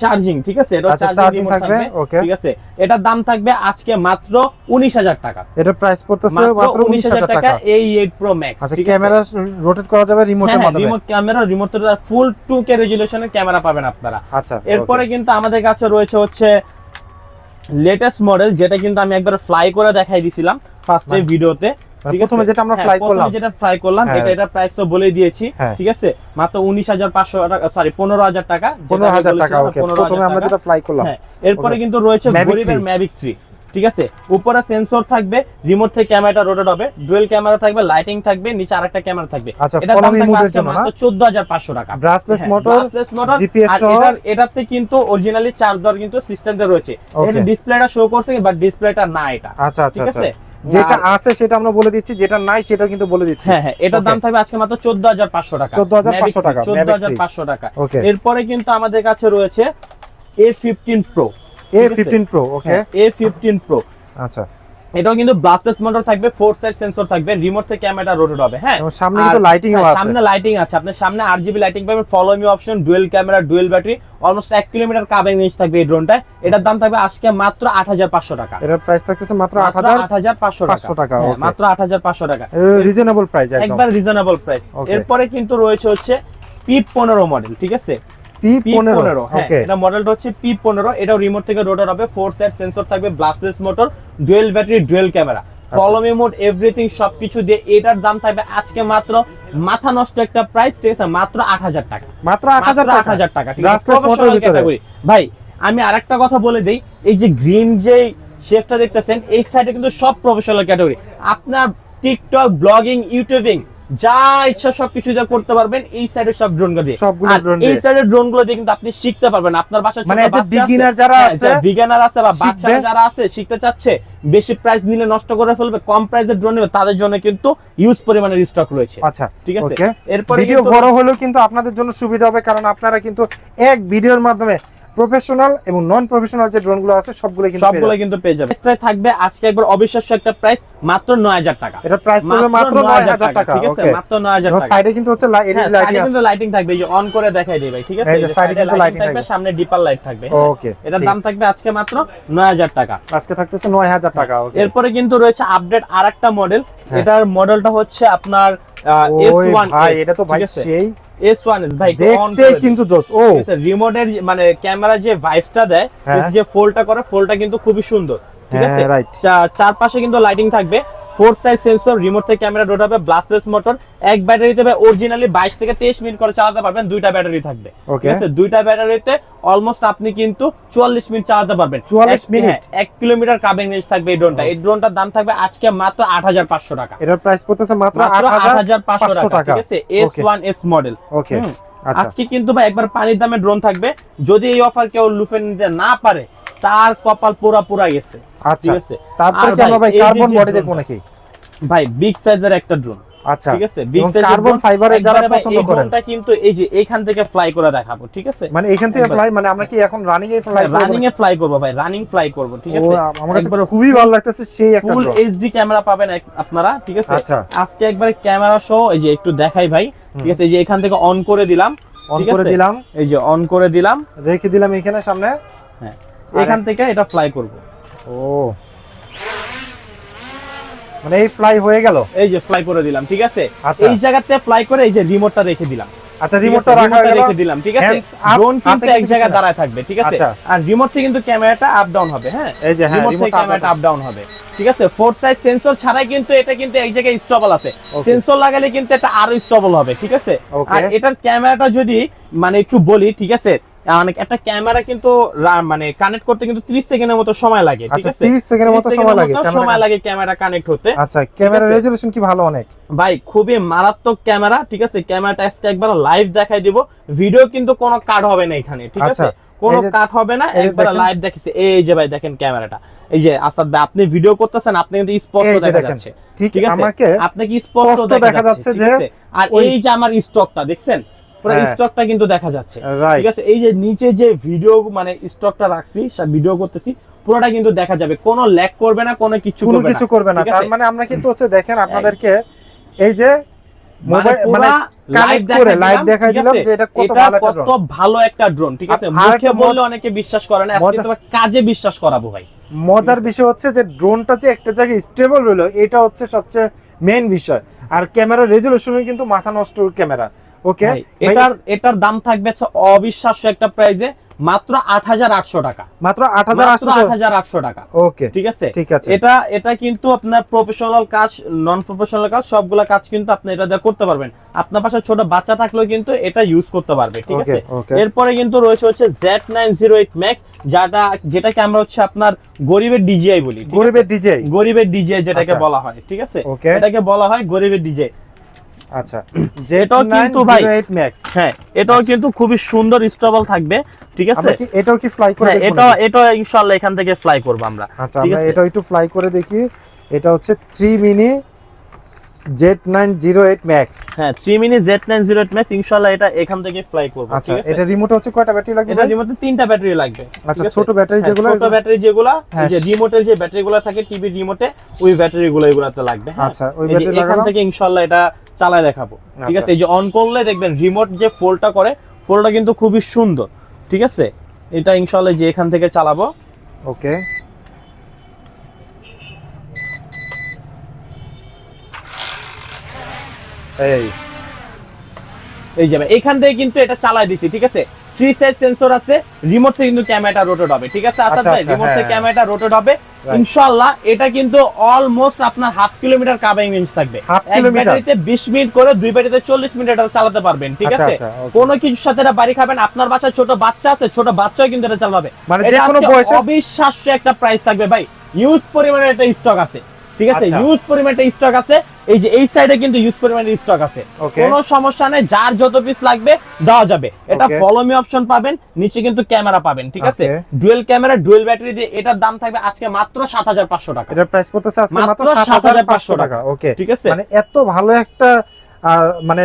চার্জিং ঠিক আছে? এটা আচ্ছা, চার্জিং রিমোট থাকবে, okay. ঠিক আছে? এটার দাম থাকবে আজকে মাত্র উনিশ হাজার টাকা। এটা প্রাইস পড়তেছে মাত্র মাত্র উনিশ হাজার টাকা। এই এইট প্রো ম্যাক্স আচ্ছা ক্যামেরা রোটেট করা যাবে রিমোটের মাধ্যমে? Remote camera remote full two K রেজুলেশনের camera পাবেন আপনারা। আচ্ছা এরপরে কিন্তু আমাদের কাছে রয়েছে হচ্ছে লেটেস্ট মডেল যেটা কিন্তু আমি একবার ফ্লাই করে দেখাই দিছিলাম ফার্স্টে ভিডিওতে প্রথমে যেটা আমরা fly করলাম। যেটা ফ্লাই করলাম হ্যাঁ। এটা এটা প্রাইস তো বলেই দিয়েছি হ্যাঁ। ঠিক আছে? মাত্র উনিশ হাজার পাঁচশো টাকা সরি পনেরো হাজার টাকা যেটা পনেরো আমি হাজার টাকা ওকে প্রথমে আমরা যেটা ফ্লাই করলাম। হ্যাঁ এরপরে কিন্তু রয়েছে গরিবের 3 ম্যাভিক থ্রি ঠিক আছে? উপরে সেন্সর থাকবে রিমোট থেকে ক্যামেরাটা রোটেট হবে ডুয়েল ক্যামেরা থাকবে লাইটিং থাকবে নিচে আরেকটা ক্যামেরা থাকবে। আচ্ছা, follow দাম থাকবে মাত্র 14500 টাকা। হ্যাঁ, motor, আর সহ। এটার এটাতে কিন্তু অরিজিনালি চার্জ দেওয়ার কিন্তু সিস্টেমটা রয়েছে. এটা ডিসপ্লেটা শো করছে বাট ডিসপ্লেটা না এটা। আচ্ছা আচ্ছা ঠিক আচ্ছা। আছে? যেটা আছে সেটা আমরা বলে দিচ্ছি যেটা নাই সেটা কিন্তু বলে দিচ্ছি। হ্যাঁ হ্যাঁ এটার দাম থাকবে আজকে মাত্র 14500 টাকা। 14,500 টাকা, Mavic 14500 টাকা. এরপরে কিন্তু আমাদের কাছে রয়েছে A15 Pro A fifteen pro okay হ্যাঁ, A15 Pro আচ্ছা। এটাও কিন্তু ব্লাস্টলেস মোটর থাকবে ফোর সাইড সেন্সর থাকবে রিমোট থেকে ক্যামেরা রোটেট হবে হ্যাঁ? সামনে কিন্তু লাইটিংও হ্যাঁ, আছে। সামনে লাইটিং আছে আপনার সামনে আট জিবি লাইটিং পাবেন follow me option dual camera dual battery almost এক কিলোমিটার কাবিং রেঞ্জ থাকবে এই ড্রোনটা এটার দাম থাকবে আজকে মাত্র আট হাজার পাঁচশো টাকা। এটার প্রাইস থাকতেছে মাত্র আট হাজার আট হাজার পাঁচশো টাকা, হ্যাঁ, মাত্র আট হাজার পাঁচশো টাকা। রিজনেবল প্রাইস একদম। একবার রিজনেবল প্রাইস এরপরে কিন্তু রয়েছে হচ্ছে পি পনেরো মডেল ঠিক আছে? পি পি পনেরো হ্যাঁ এটা মডেলটা হচ্ছে পি পনেরো এটাও রিমোট থেকে রোটার হবে ফোর সাইড সেন্সর থাকবে brushless motor dual battery dual camera everything সবকিছু দিয়ে এটার দাম থাকবে আজকে মাত্র মাথা নষ্ট একটা প্রাইস ঠিক আছে মাত্র আট হাজার টাকা। মাত্র আট হাজার টাকা। 8,000 টাকা ঠিক আছে Brushless motor Professional ভিতরে। category। ভাই আমি আরেকটা কথা বলে দেই এই যে গ্রিন যে শেফটা দেখতেছেন এই সাইডে কিন্তু সব প্রফেশনাল ক্যাটাগরি আপনার টিকটক ব্লগিং ইউটিউবিং যা ইচ্ছা সবকিছু দিয়ে করতে পারবেন এই সাইডে সব ড্রোন দিয়ে। সবগুলো আর এই দিয়ে। সাইডের ড্রোনগুলো দিয়ে কিন্তু আপনি শিখতে পারবেন। আপনার বাসায় মানে যে beginner যারা আছে, বিগিনার আছে বা। বাচ্চারা যারা আছে শিখতে চাচ্ছে বেশি প্রাইস নিলে নষ্ট করে ফেলবে কম প্রাইসের ড্রোন নেবে তাদের জন্য কিন্তু ইউজ পরিমাণের স্টক রয়েছে। আচ্ছা ঠিক আছে? এরপরে ভিডিও বড় হলেও কিন্তু আপনাদের জন্য সুবিধা হবে কারণ আপনারা কিন্তু এক ভিডিওর মাধ্যমে প্রফেশনাল এবং নন প্রফেশনাল যে ড্রোনগুলো আছে সবগুলো কিন্তু সবগুলো কিন্তু পেয়ে যাবে এক্সট্রা থাকবে আজকে একবার অবিশ্বাস্য একটা প্রাইস মাত্র নয় হাজার টাকা। এটা প্রাইস পড়বে মাত্র 9000 টাকা ঠিক আছে? মাত্র নয় হাজার এবং টাকা। সাইডে কিন্তু হচ্ছে হ্যাঁ, লাইটিং এ আছে। কিন্তু লাইটিং থাকবে এই যে অন করে দেখাই দেই ভাই ঠিক আছে? এই যে এ কিন্তু lighting থাকবে। সামনে ডিপার লাইট থাকবে হ্যাঁ। ওকে এটার দাম থাকবে আজকে মাত্র নয় হাজার টাকা। আজকে থাকতেছে 9000 টাকা ওকে এরপরে কিন্তু রয়েছে আপডেট আরেকটা মডেল হ্যাঁ। এটার মডেলটা হচ্ছে আপনার ভাই এটা তো ভাই সেই এস ওয়ান এস ভাই একটু দেখতে কিন্তু জোস ও। রিমোটের মানে ক্যামেরা যে দেয় হ্যাঁ। যে ফোলটা করে ফোলটা কিন্তু খুবই সুন্দর। ঠিক হ্যাঁ, আছে? চারপাশে কিন্তু লাইটিং থাকবে। ফোর সাইজ সেন্সর রিমোট থেকে ক্যামেরা ডোট হবে ব্লাস্টলেস মোটর এক ব্যাটারিতে অরিজিনালি বাইশ থেকে তেইশ মিনিট করে চালাতে পারবেন দুইটা ব্যাটারি থাকবে। ঠিক আছে? দুইটা ব্যাটারিতে অলমোস্ট আপনি কিন্তু চুয়াল্লিশ মিনিট চালাতে পারবেন। চুয়াল্লিশ মিনিট? হ্যাঁ, এক কিলোমিটার কাবিং রেঞ্জ থাকবে এই ড্রোনটা এই ড্রোনটার দাম থাকবে আজকে মাত্র আট হাজার পাঁচশো টাকা। এটার প্রাইস পড়তেছে মাত্র আট হাজার পাঁচশো টাকা ঠিক আছে? S one S model okay আজকে কিন্তু ভাই একবার পানির দামে ড্রোন থাকবে। যদি এই অফার কেউ লুফে নিতে না পারে তার কপাল পুরা পুরা গেছে। আচ্ছা ঠিক আছে? তারপরে কি আমরা ভাই কার্বন বডি দেখব নাকি? ভাই বিগ সাইজের একটা ড্রোন আচ্ছা ঠিক আছে? বিগ সাইজের কার্বন ফাইবারের যারা পছন্দ করেন। ড্রোনটা কিন্তু এই যে এইখান থেকে ফ্লাই করে দেখাবো ঠিক আছে? মানে এখান থেকে ফ্লাই মানে আমরা কি এখন running a fly running a fly করব ভাই রানিং ফ্লাই করব ঠিক আছে? আমার কাছে খুবই ভালো লাগতেছে সেই একটা ফুল এইচডি ক্যামেরা পাবেন আপনারা ঠিক আছে? আচ্ছা। আজকে একবারে ক্যামেরা সহ এই যে একটু দেখাই ভাই ঠিক আছে? এই যে এখান থেকে অন করে দিলাম অন করে দিলাম। এই যে অন করে দিলাম। রেখে দিলাম এখানে সামনে। হ্যাঁ। এখান থেকে এটা ফ্লাই করব। ও। মানে এই ফ্লাই হয়ে গেল? এই যে ফ্লাই করে দিলাম ঠিক আছে? আচ্ছা। এই জায়গাতে ফ্লাই করে এই যে রিমোটটা রেখে দিলাম। আচ্ছা রিমোটটা রাখা রেখে দিলাম ঠিক আছে? ড্রোন কিন্তু এক জায়গায় দাঁড়ায় থাকবে ঠিক আছে? আচ্ছা। আর রিমোট থেকে কিন্তু ক্যামেরাটা আপ ডাউন হবে হ্যাঁ? এই যে হ্যাঁ রিমোট থেকে ক্যামেরাটা আপ ডাউন হবে ঠিক আছে? ফোর সাইজ সেন্সর ছাড়াই কিন্তু এটা কিন্তু এক জায়গায় স্টেবল আছে। সেন্সর লাগালে কিন্তু এটা আরও স্টেবল হবে ঠিক আছে? আর এটার ক্যামেরাটা যদি মানে একটু বলি ঠিক আছে? মানে একটা ক্যামেরা কিন্তু মানে কানেক্ট করতে কিন্তু 30 সেকেন্ডের মতো সময় লাগে ঠিক আচ্ছা আছে? 30 সেকেন্ডের মতো সময় লাগে সময় লাগে ক্যামেরা কানেক্ট হতে আচ্ছা ক্যামেরা? রেজোলিউশন কি ভালো অনেক? ভাই খুবই মারাত্মক ক্যামেরা ঠিক আছে? ক্যামেরাটা আজকে একবার লাইভ দেখাই দিব। ভিডিও কিন্তু কোনো কাট হবে না এখানে ঠিক আচ্ছা, আছে? কোনো কাট হবে না একবার লাইভ দেখেছে এই যে ভাই দেখেন ক্যামেরাটা। এই যে আসাদ ভাই আপনি ভিডিও করতেছেন আপনি কিন্তু স্পষ্ট দেখা যাচ্ছে ঠিক ঠিক আছে? আমাকে আপনি কি স্পষ্ট দেখা যাচ্ছে যে আর এই যে আমার স্টকটা দেখছেন? পুরো হ্যাঁ। স্টকটা কিন্তু দেখা যাচ্ছে. ঠিক আছে? এই যে নিচে যে ভিডিও মানে স্টকটা রাখছি ভিডিও করতেছি পুরোটা কিন্তু দেখা যাবে। কোনো ল্যাগ করবে না কোনো কিছু কোনো কিছু করবে না। তার মানে আমরা কিন্তু হচ্ছে দেখেন আপনাদেরকে এই যে মানে মোবাইল মানে লাইভ করে live দেখাই দিলাম যে এটা কত ভালো একটা কত ভালো একটা ড্রোন ঠিক আছে? মুখে বললে অনেকে বিশ্বাস করে না আজকে কাজে বিশ্বাস করাবো ভাই। মজার বিষয় হচ্ছে যে ড্রোনটা যে একটা জায়গায় স্টেবল রইল এটা হচ্ছে সবচেয়ে মেইন বিষয়। আর ক্যামেরা রেজলিউশন কিন্তু মাথা নষ্ট ক্যামেরা ওকে এটার এটার দাম থাকবে অবিশ্বাস্য একটা প্রাইজে মাত্র আট হাজার আটশো টাকা। মাত্র আট হাজার আট হাজার আটশো টাকা। ওকে ঠিক আছে? ঠিক আছে। এটা এটা কিন্তু আপনার প্রফেশনাল কাজ নন প্রফেশনাল কাজ সবগুলা কাজ কিন্তু আপনি এটা দিয়ে করতে পারবেন। আপনার পাশে ছোট বাচ্চা থাকলেও কিন্তু এটা ইউজ করতে পারবে। ঠিক আছে? এরপরে কিন্তু রয়েছে হচ্ছে Z nine zero eight max যেটা যেটাকে আমরা হচ্ছে আপনার গরিবের ডিজিআই বলি? গরিবের ডিজে গরিবের ডিজিআই যেটাকে আচ্ছা। বলা হয়। ঠিক আছে? এটাকে বলা হয় গরিবের ডিজিআই আচ্ছা। জেড কিন্তু ভাই- ম্যাক্স হ্যাঁ এটাও কিন্তু খুবই সুন্দর স্টেবল থাকবে ঠিক আছে? এটাও কি ফ্লাই করে হ্যাঁ এটা এটা ইনশাআল্লাহ এখান থেকে ফ্লাই করব আমরা আচ্ছা আমরা? এটাও একটু ফ্লাই করে দেখি। এটা হচ্ছে three mini Z nine zero eight max হ্যাঁ 3 মিনি Z908 ম্যাক্স ইনশাআল্লাহ এটা এখান থেকে ফ্লাই করব আচ্ছা এটা রিমোটে হচ্ছে কয়টা ব্যাটারি লাগবে এটা রিমোটে তিনটা ব্যাটারি লাগবে আচ্ছা ছোট ব্যাটারি যেগুলো ছোট ব্যাটারি যেগুলা হ্যাঁ, যে রিমোটের যে ব্যাটারিগুলো থাকে টিভি রিমোটে ওই ব্যাটারিগুলো এগুলাতে লাগবে হ্যাঁ? আচ্ছা, ওই ব্যাটারি এখান থেকে ইনশাআল্লাহ এটা চালায় দেখাবো ঠিক আচ্ছা। আছে এই যে অন করলে দেখবেন রিমোট যে ফোল্ডটা করে ফোল্ডটা কিন্তু খুবই সুন্দর ঠিক আছে? এটা ইনশাআল্লাহ যে এখান থেকে চালাবো। ওকে এই। এই যাবে এখান থেকে কিন্তু এটা চালাই দিছি ঠিক আছে? থ্রি সাইজ সেন্সর আছে রিমোট থেকে কিন্তু ক্যামেরাটা রোটেট হবে ঠিক আছে আসাদ আচ্ছা, ভাই? আচ্ছা, রিমোট থেকে হ্যাঁ। ক্যামেরাটা রোটেট হবে। ইনশাআল্লাহ এটা কিন্তু অলমোস্ট আপনার হাফ কিলোমিটার কাভারিং রেঞ্জ থাকবে। এক ব্যাটারিতে 20 মিনিট করে দুই ব্যাটারিতে 40 মিনিট এটা চালাতে পারবেন ঠিক আচ্ছা, আছে? আচ্ছা, কোনো কিছুর সাথে এটা বাড়ি খাবেন আপনার বাসায় ছোট বাচ্চা আছে ছোট বাচ্চাও কিন্তু এটা চালাবে। মানে এটা যে কোনো বয়সে- অবিশ্বাস্য একটা প্রাইস থাকবে ভাই। ইউজ পরিমাণে একটা স্টক আছে। ঠিক আছে। ইউজ পরিমাণটা স্টক আছে। এই যে এই সাইডে কিন্তু ইউজ পরিমাণে স্টক আছে. কোনো সমস্যা নেই যার যত পিস লাগবে দেওয়া যাবে। এটা. ফলো মি অপশন পাবেন নিচে কিন্তু ক্যামেরা পাবেন ঠিক আছে? ডুয়েল ক্যামেরা ডুয়েল ব্যাটারি দিয়ে এটার দাম থাকবে আজকে মাত্র সাত হাজার পাঁচশো টাকা। এটার প্রাইস পড়তেছে আজকে মাত্র মাত্র 7500 টাকা। ওকে ঠিক আছে? মানে এত ভালো একটা মানে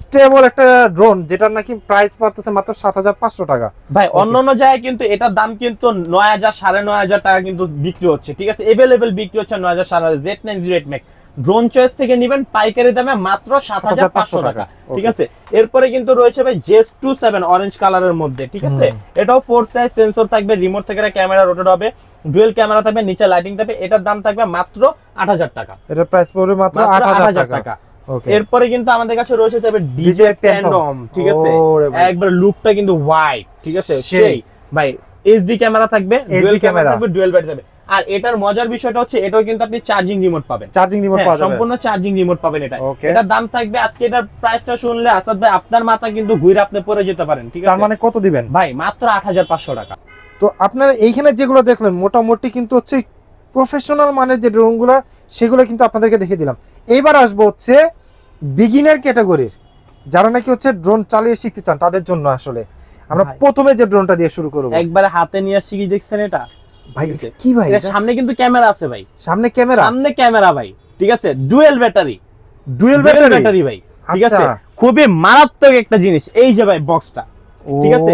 স্টেবল একটা ড্রোন যেটার নাকি প্রাইস পড়তেছে মাত্র 7500 টাকা। ভাই অন্য অন্য জায়গায় কিন্তু এটার দাম কিন্তু নয় হাজার সাড়ে নয় হাজার টাকা কিন্তু বিক্রি হচ্ছে ঠিক আছে? এভেলেবেল বিক্রি হচ্ছে নয় হাজার সাড়ে হাজার Z nine zero eight max Drone Choice থেকে নিবেন পাইকারি দামে মাত্র সাত হাজার পাঁচশো টাকা ঠিক আছে? এরপরে কিন্তু রয়েছে ভাই জেস টু সেভেন অরেঞ্জ কালারের মধ্যে ঠিক আছে? এটাও ফোর সাইজ সেন্সর থাকবে রিমোট থেকে ক্যামেরা রোটেট হবে ডুয়েল ক্যামেরা থাকবে নিচে লাইটিং থাকবে এটার দাম থাকবে মাত্র আট হাজার টাকা। এটার প্রাইস পড়বে মাত্র 8000 8000 টাকা। এরপরে কিন্তু আমাদের কাছে রয়েছে DJI ডিজে। প্যান্ডম ঠিক আছে? একবার লুকটা কিন্তু হোয়াইট ঠিক আছে? সেই। ভাই এইচডি ক্যামেরা থাকবে ডুয়েল ক্যামেরা। থাকবে ডুয়েল ব্যাটারি থাকবে। আর এটার মজার বিষয়টা হচ্ছে এটাও কিন্তু আপনি চার্জিং রিমোট পাবেন। চার্জিং রিমোট পাওয়া যাবে। সম্পূর্ণ চার্জিং রিমোট পাবেন এটা. এটার দাম থাকবে আজকে এটার প্রাইসটা শুনলে আসাদ ভাই আপনার মাথা কিন্তু ঘুরে আপনি পড়ে যেতে পারেন ঠিক আছে? তার মানে কত দিবেন? ভাই মাত্র আট হাজার পাঁচশো টাকা। তো আপনারা এইখানে যেগুলো দেখলেন মোটামুটি কিন্তু হচ্ছে প্রফেশনাল মানের যে ড্রোনগুলো সেগুলো কিন্তু আপনাদেরকে দেখে দিলাম। এইবার আসব হচ্ছে বিগিনার ক্যাটাগরির যারা নাকি হচ্ছে ড্রোন চালিয়ে শিখতে চান তাদের জন্য আসলে। আমরা প্রথমে যে ড্রোনটা দিয়ে শুরু করব। একবারে হাতে নিয়ে কি দেখছেন এটা? ভাই কি ভাই? সামনে কিন্তু ক্যামেরা আছে ভাই। সামনে ক্যামেরা? সামনে ক্যামেরা ভাই। ঠিক আছে? Dual battery. Dual battery? Battery ভাই। ঠিক আছে? আচ্ছা। খুবই মারাত্মক একটা জিনিস। এই যে ভাই বক্সটা ঠিক আছে?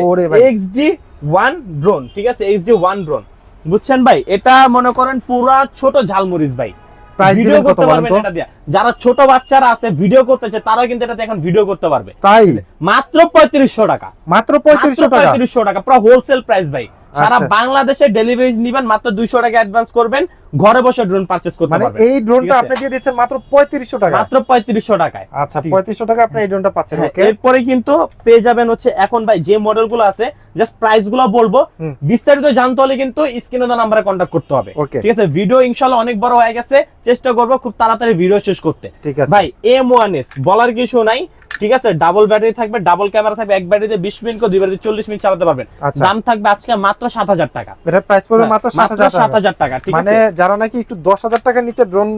এক্সডি ওয়ান ড্রোন ঠিক আছে? এক্সডি ওয়ান ড্রোন বুঝছেন ভাই? এটা মনে করেন পুরা ছোট ঝালমরিচ ভাই। ভিডিও করতে পারবেন এটা দিয়ে। যারা ছোট বাচ্চারা আছে ভিডিও করতে চায় তারা কিন্তু এটাতে এখন ভিডিও করতে পারবে। তাই? মাত্র পঁয়ত্রিশশো টাকা। মাত্র পঁয়ত্রিশশো টাকা? পঁয়ত্রিশশো টাকা পুরো হোলসেল প্রাইস ভাই। সারা আচ্ছা। বাংলাদেশে ডেলিভারি নিবেন মাত্র দুইশো টাকা অ্যাডভান্স করবেন। ঘরে বসে ড্রোন পারচেস করতে মানে পারবেন এই ড্রোনটা আপনি দিয়ে দিচ্ছেন মাত্র পঁয়ত্রিশশো টাকা। মাত্র পঁয়ত্রিশশো টাকায়। আচ্ছা ঠিক আছে। পঁয়ত্রিশশো টাকা আপনি এই ড্রোনটা পাচ্ছেন হ্যাঁ, ওকে এরপরে কিন্তু পেয়ে যাবেন হচ্ছে এখন ভাই যে মডেলগুলো আছে জাস্ট প্রাইসগুলো বলব। বিস্তারিত জানতে হলে কিন্তু স্ক্রিনে দেওয়া নাম্বারে কন্ট্যাক্ট করতে হবে। ঠিক আছে? ভিডিও ইনশাল্লাহ অনেক বড় হয়ে গেছে। চেষ্টা করব খুব তাড়াতাড়ি ভিডিও শেষ করতে। ঠিক আছে। ভাই এম ওয়ান বলার কিছু নাই। ঠিক আছে? ডাবল ব্যাটারি থাকবে ডাবল ক্যামেরা থাকবে এক ব্যাটারিতে বিশ মিনিট করে দুই ব্যাটারিতে চল্লিশ মিনিট চালাতে পারবেন। আচ্ছা। দাম থাকবে আজকে মাত্র সাত হাজার টাকা। এটার প্রাইস পড়বে মাত্র সাত হাজার টাকা। হাজার টাকা ঠিক মানে আছে? যারা নাকি একটু দশ হাজার টাকার নিচে ড্রোন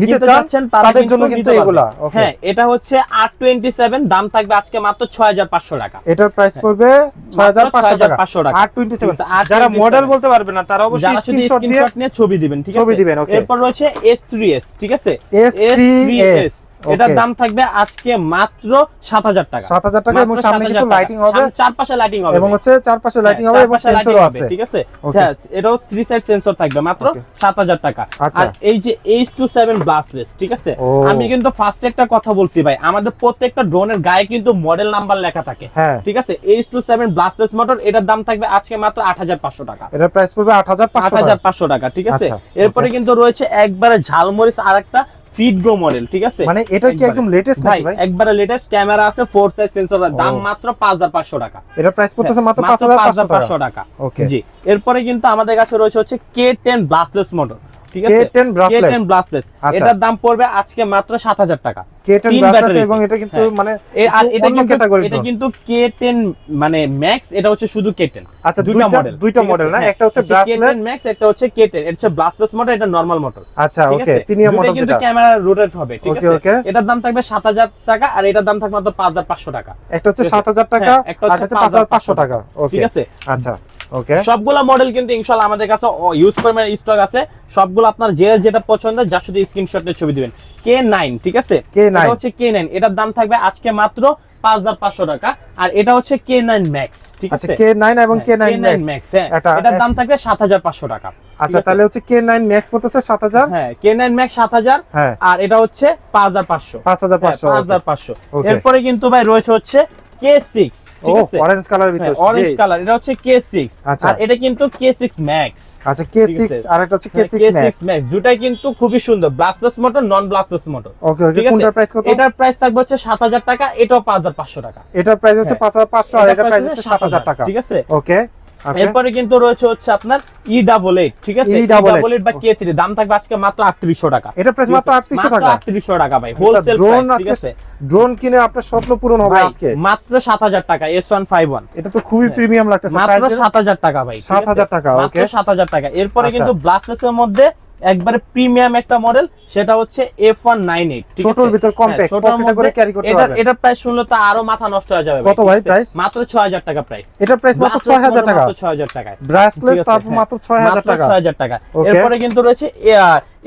নিতে তারা তাদের জন্য কিন্তু এগুলা হ্যাঁ এটা হচ্ছে আর টোয়েন্টি সেভেন দাম থাকবে আজকে মাত্র ছয় হাজার পাঁচশো টাকা। এটার প্রাইস পড়বে ছয় হাজার পাঁচশো টাকা। 6,500 টাকা। আর টোয়েন্টি সেভেন। যারা মডেল বলতে পারবে না তারা অবশ্যই স্ক্রিনশট নিয়ে ছবি দিবেন ঠিক আছে? ছবি দিবেন. এরপর রয়েছে S3s ঠিক আছে? S3s এটার। দাম থাকবে আজকে মাত্র 7000 টাকা। সাত হাজার টাকা এবং সামনে কিন্তু লাইটিং হবে। চারপাশে লাইটিং হবে এবং হচ্ছে চারপাশে লাইটিং হ্যাঁ, হবে এবং সেন্সরও আছে। ঠিক আছে? হ্যাঁ, এটাও থ্রি সাইড সেন্সর থাকবে মাত্র 7000 টাকা। আচ্ছা। আর এই যে H27 ব্লাস্টলেস ঠিক আছে? আমি কিন্তু ফার্স্ট একটা কথা বলছি ভাই আমাদের প্রত্যেকটা ড্রোনের গায়ে কিন্তু মডেল নাম্বার লেখা থাকে। হ্যাঁ। ঠিক আছে? H27 ব্লাস্টলেস মোটর এটার দাম থাকবে আজকে মাত্র 8500 টাকা। এটার প্রাইস পড়বে আট হাজার আট পাঁচশো হাজার পাঁচশো টাকা ঠিক আছে? আচ্ছা, এরপরে কিন্তু রয়েছে একবারে ঝালমরিচ আর গো মডেল ঠিক আছে? মানে এটা কি একদম লেটেস্ট ভাই একবারে লেটেস্ট ক্যামেরা আছে ফোর সাইজ সেন্সর দাম মাত্র পাঁচ হাজার পাঁচশো টাকা। এটা প্রাইস পড়তেছে মাত্র হ্যাঁ, পাঁচ হাজার পাঁচশো পাঁচশো টাকা। ওকে জি। এরপরে কিন্তু আমাদের কাছে রয়েছে হচ্ছে কে টেন ব্লাস্টলেস মোটর ঠিক আছে? K10 brushless। টেন ব্লাস্টলেস আচ্ছা। এটার দাম পড়বে আজকে মাত্র সাত হাজার টাকা। কেটেন তিন ব্রাসলেস এবং এটা কিন্তু হ্যাঁ। মানে আর এটা কিন্তু ক্যাটাগরি এটা কিন্তু কে টেন মানে ম্যাক্স এটা হচ্ছে শুধু কে টেন আচ্ছা দুইটা মডেল দুইটা মডেল না? একটা হচ্ছে ব্রাসলেট কে ম্যাক্স একটা হচ্ছে কে টেন এটা হচ্ছে ব্লাস্টলেস মোটর এটা নর্মাল মোটর আচ্ছা ওকে প্রিমিয়াম মডেল কিন্তু ক্যামেরা রোটেট হবে ঠিক আছে? এটার দাম থাকবে 7000 টাকা আর এটার দাম থাকবে মাত্র 5500 টাকা। একটা হচ্ছে ঠিক আছে। সাত হাজার টাকা হ্যাঁ, একটা হচ্ছে হচ্ছে পাঁচ হাজার পাঁচশো টাকা। ওকে ঠিক আছে? আচ্ছা। ওকে সবগুলা মডেল কিন্তু ইনশাআল্লাহ আমাদের কাছে ইউজ পরিমাণে স্টক আছে। সবগুলো আপনার যে যেটা পছন্দ যার শুধু স্ক্রিনশট নিয়ে ছবি দিবেন। K9 ঠিক আছে? এটা হচ্ছে K9 এটার দাম থাকবে আজকে মাত্র 5500 টাকা। আর এটা হচ্ছে K9 Max ঠিক আচ্ছা আছে? কে নাইন এবং কে নাইন K9 হ্যাঁ। এটা- এটার দাম থাকবে 7500 টাকা আচ্ছা তাহলে হচ্ছে কে নাইন ম্যাক্স পড়তেছে সাত হাজার? হ্যাঁ K9 Max 7000 হ্যাঁ। আর এটা হচ্ছে 5500 পাঁচ হাজার পাঁচশো পাঁচ হাজার পাঁচশো। Okay. এরপরে কিন্তু ভাই রয়েছে হচ্ছে কে ঠিক আছে? অরেঞ্জ কালার ভিতর অরেঞ্জ কালার এটা হচ্ছে কে আচ্ছা। আর এটা কিন্তু আচ্ছা। আর হচ্ছে সিক্স ম্যাক্স দুটাই কিন্তু খুবই সুন্দর। Brushless motor non brushless motor ওকে ওকে কোনটার প্রাইস কত? এটার প্রাইস থাকবে হচ্ছে সাত হাজার টাকা এটাও পাঁচ হাজার পাঁচশো টাকা। এটার প্রাইস হচ্ছে হ্যাঁ। পাঁচ হাজার পাঁচশো আর এটার প্রাইস হচ্ছে সাত হাজার টাকা। ঠিক আছে? ওকে এরপরে কিন্তু রয়েছে হচ্ছে আপনার ই ডাবল এইট ঠিক আছে? ই। ডাবল এইট বা কে থ্রি দাম থাকবে আজকে মাত্র আটত্রিশশো টাকা। এটা প্রাইস মাত্র আটত্রিশশো টাকা। আটত্রিশশো টাকা ভাই হোলসেল ড্রোন ঠিক আছে? ড্রোন কিনে আপনার স্বপ্ন পূরণ হবে আজকে। মাত্র সাত হাজার টাকা এস ওয়ান ফাইভ ওয়ান এটা তো খুবই প্রিমিয়াম লাগতেছে। মাত্র সাত হাজার টাকা ভাই সাত হাজার টাকা, মাত্র সাত হাজার টাকা। এরপরে কিন্তু কিন্তু ব্লাস্টলেসের মধ্যে একবারে প্রিমিয়াম একটা মডেল সেটা হচ্ছে এফ ওয়ান নাইন এইট ছোটর ভিতর কম্প্যাক্ট pocket করে ক্যারি করতে পারবে এটা প্রাইস শুনলে তো আরও মাথা নষ্ট হয়ে যাবে কত ভাই প্রাইস মাত্র ছয় হাজার টাকা প্রাইস এটা প্রাইস মাত্র ছয় হাজার টাকা। মাত্র 6000 টাকা ব্রাসলেস তারপর হ্যাঁ। মাত্র ছয় হাজার মাত্র টাকা। 6,000 টাকা। এরপরে কিন্তু রয়েছে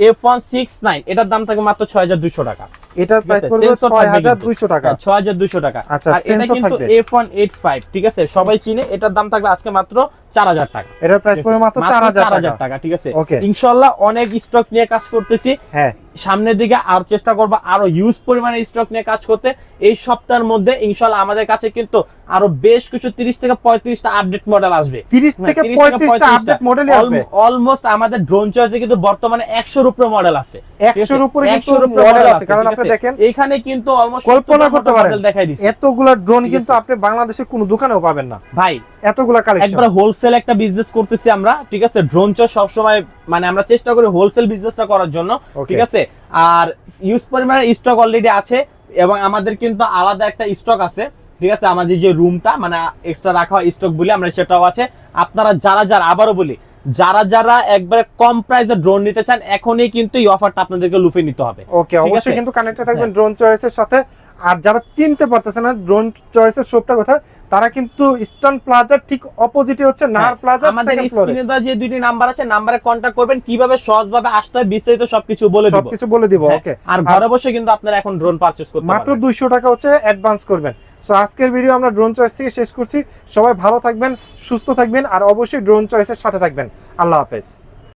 এফ ওয়ান সিক্স নাইন এটার দাম থাকে মাত্র ছয় হাজার দুশো টাকা। এটার প্রাইস পড়বে sensor ছয় থাকবে হাজার কিন্তু। দুইশো টাকা। ছয় হাজার দুইশো টাকা। আচ্ছা, আর এটা কিন্তু থাকবে। এফ ওয়ান এইট ফাইভ ঠিক আছে? সবাই চিনে এটার দাম থাকবে আজকে মাত্র চার হাজার টাকা। এটার প্রাইস পড়বে মাত্র চার হাজার টাকা। টাকা ঠিক আছে. ইনশাল্লাহ অনেক স্টক নিয়ে কাজ করতেছি। হ্যাঁ। সামনের দিকে আর চেষ্টা করব আরও ইউজ পরিমাণে স্টক নিয়ে কাজ করতে। এই সপ্তাহের মধ্যে ইনশাল্লাহ আমাদের কাছে কিন্তু আরও বেশ কিছু তিরিশ থেকে পঁয়ত্রিশটা আপডেট মডেল আসবে। তিরিশ হ্যাঁ, থেকে 30 আপডেট মডেলই আসবে। অলমোস্ট আমাদের ড্রোন চয়েসে কিন্তু বর্তমানে একশোর উপরে মডেল আছে। ঠিক আছে? 100 উপরে কিন্তু 100 উপরে model আছে, কারণ আপনি দেখেন, এখানে কিন্তু অলমোস্ট কল্পনা করতে পারেন দেখাই দিচ্ছে। এতগুলা ড্রোন কিন্তু আপনি বাংলাদেশে কোনো দোকানেও পাবেন না। ভাই এতগুলা কালেকশন একবার হোলসেল একটা বিজনেস করতেছি আমরা ঠিক আছে? ড্রোন চর সব সময় মানে আমরা চেষ্টা করি হোলসেল বিজনেসটা করার জন্য ঠিক আছে? আর ইউজ পরিমাণে স্টক অলরেডি আছে এবং আমাদের কিন্তু আলাদা একটা স্টক আছে ঠিক আছে? আমাদের যে রুমটা মানে এক্সট্রা রাখা হয় স্টক বলে আমরা সেটাও আছে। আপনারা যারা যারা আবারও বলি যারা যারা একবারে কম প্রাইসে ড্রোন নিতে চান এখনই কিন্তু এই অফারটা আপনাদেরকে লুফে নিতে হবে। ওকে অবশ্যই কিন্তু কানেক্টেড থাকবেন হ্যাঁ। ড্রোন চয়েসের সাথে। আর যারা চিনতে পারতেছে না ড্রোন চয়েসের শপটা কোথায় তারা কিন্তু ইস্টার্ন প্লাজার ঠিক অপোজিটে হচ্ছে নাহার প্লাজা হ্যাঁ, আমাদের সেকেন্ড ফ্লোরে স্ক্রিনে দেওয়া যে দুইটি নাম্বার আছে নাম্বারে কন্ট্যাক্ট করবেন কীভাবে সহজভাবে আসতে হয় বিস্তারিত সবকিছু বলে দিব। সবকিছু বলে দিব হ্যাঁ, ওকে আর ঘরে বসে কিন্তু আপনারা এখন ড্রোন পারচেজ করতে মাত্র পারবেন। দুইশো টাকা হচ্ছে অ্যাডভান্স করবেন। সো আজকের ভিডিও আমরা ড্রোন চয়েস থেকে শেষ করছি। সবাই ভালো থাকবেন, সুস্থ থাকবেন, আর অবশ্যই ড্রোন চয়েসের সাথে থাকবেন। আল্লাহ হাফেজ।